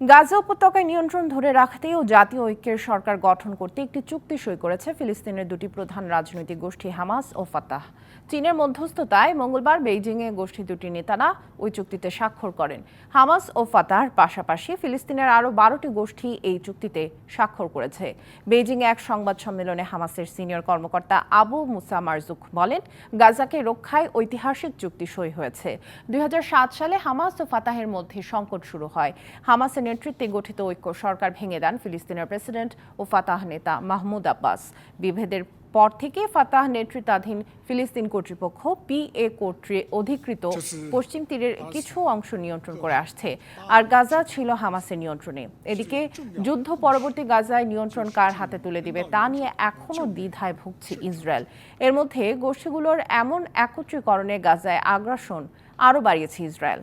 গাজা উপত্যকায় নিয়ন্ত্রণ ধরে রাখতে ও জাতীয় ঐক্যের সরকার গঠন করতে একটি চুক্তি সই করেছে ফিলিস্তিনের দুটি প্রধান রাজনৈতিক গোষ্ঠী, হামাস ও ফাতাহ। চীনের মধ্যস্থতায় মঙ্গলবার বেইজিংয়ে গোষ্ঠী দুটি নেতারা ওই চুক্তিতে স্বাক্ষর করেন। হামাস ও ফাতাহর পাশাপাশি ফিলিস্তিনের আরও বারোটি গোষ্ঠী এই চুক্তিতে স্বাক্ষর করেছে। বেইজিংয়ে এক সংবাদ সম্মেলনে হামাসের সিনিয়র কর্মকর্তা আবু মুসা মারজুক বলেন, গাজাকে রক্ষায় ঐতিহাসিক চুক্তি সই হয়েছে। দুই হাজার সাত সালে হামাস ও ফাতাহের মধ্যে সংকট শুরু হয়। হামাসের নেতৃত্বে গঠিত ঐক্য সরকার ভেঙে দেন ফিলিস্তিনের প্রেসিডেন্ট ও ফাতাহ নেতা মাহমুদ আব্বাস। বিভেদের পর থেকে ফাতাহ নেতৃত্বাধীন ফিলিস্তিন কর্তৃপক্ষ পিএ কর্তৃ অধিকৃত পশ্চিম তীরের কিছু অংশ নিয়ন্ত্রণ করে আসছে। আর গাজা ছিল হামাসের নিয়ন্ত্রণে। এদিকে যুদ্ধ পরবর্তী গাজায় নিয়ন্ত্রণ কার হাতে তুলে দিবে তা নিয়ে এখনও দ্বিধায় ভুগছে ইসরায়েল। এর মধ্যে গোষ্ঠীগুলোর এমন একত্রীকরণে গাজায় আগ্রাসন আরও বাড়িয়েছে ইসরায়েল।